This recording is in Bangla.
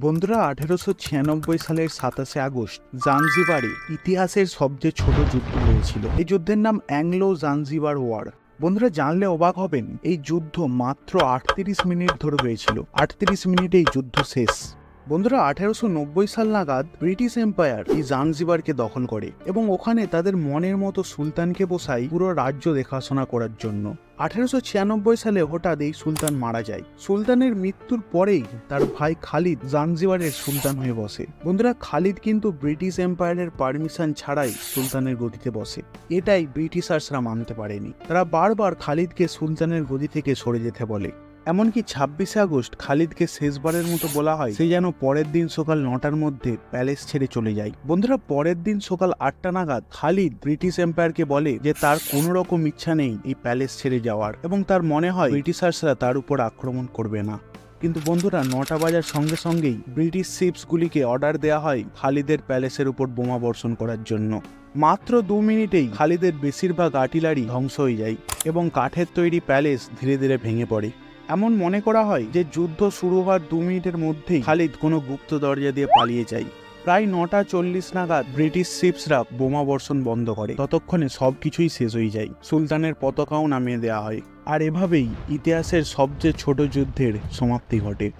বন্ধুরা, আঠেরোশো ছিয়ানব্বই সালের সাতাশে আগস্ট, জাঞ্জিবারে ইতিহাসের সবচেয়ে ছোট যুদ্ধ হয়েছিল। এই যুদ্ধের নাম অ্যাংলো জাঞ্জিবার ওয়ার। বন্ধুরা, জানলে অবাক হবেন, এই যুদ্ধ মাত্র আটত্রিশ মিনিট ধরে হয়েছিল। আটত্রিশ মিনিটে এই যুদ্ধ শেষ। বন্ধুরা আঠেরোশো নব্বই সাল নাগাদ ব্রিটিশ এম্পায়ার এই জাঞ্জিবারকে দখল করে এবং ওখানে তাদের মনের মতো সুলতানকে বসাই পুরো রাজ্য দেখাশোনা করার জন্য। আঠেরোশো ছিয়ানব্বই সালে হঠাৎ এই সুলতান মারা যায়। সুলতানের মৃত্যুর পরেই তার ভাই খালিদ জাঞ্জিবারের সুলতান হয়ে বসে। বন্ধুরা, খালিদ কিন্তু ব্রিটিশ এম্পায়ারের পারমিশন ছাড়াই সুলতানের গদিতে বসে। এটাই ব্রিটিশার্সরা মানতে পারেনি। তারা বারবার খালিদকে সুলতানের গদি থেকে সরে যেতে বলে। এমনকি ছাব্বিশে আগস্ট খালিদকে শেষবারের মতো বলা হয়, সে যেন পরের দিন সকাল নটার মধ্যে প্যালেস ছেড়ে চলে যায়। বন্ধুরা, পরের দিন সকাল আটটা নাগাদ খালিদ ব্রিটিশ এম্পায়ারকে বলে যে তার কোনো রকম ইচ্ছা নেই এই প্যালেস ছেড়ে যাওয়ার এবং তার মনে হয় ব্রিটিশার্সরা তার উপর আক্রমণ করবে না। কিন্তু বন্ধুরা, নটা বাজার সঙ্গে সঙ্গেই ব্রিটিশ শিপসগুলিকে অর্ডার দেওয়া হয় খালিদের প্যালেসের উপর বোমা বর্ষণ করার জন্য। মাত্র দু মিনিটেই খালিদের বেশিরভাগ আর্টিলারি ধ্বংস হয়ে যায় এবং কাঠের তৈরি প্যালেস ধীরে ধীরে ভেঙে পড়ে। এমন মনে করা হয় যে যুদ্ধ শুরু হওয়ার দু মিনিটের মধ্যেই খালিদ কোনো গুপ্ত দরজা দিয়ে পালিয়ে যায়। প্রায় নটা চল্লিশ নাগাদ ব্রিটিশ শিপসরা বোমা বর্ষণ বন্ধ করে। ততক্ষণে সব কিছুই শেষ হয়ে যায়। সুলতানের পতাকাও নামিয়ে দেওয়া হয়। আর এভাবেই ইতিহাসের সবচেয়ে ছোট যুদ্ধের সমাপ্তি ঘটে।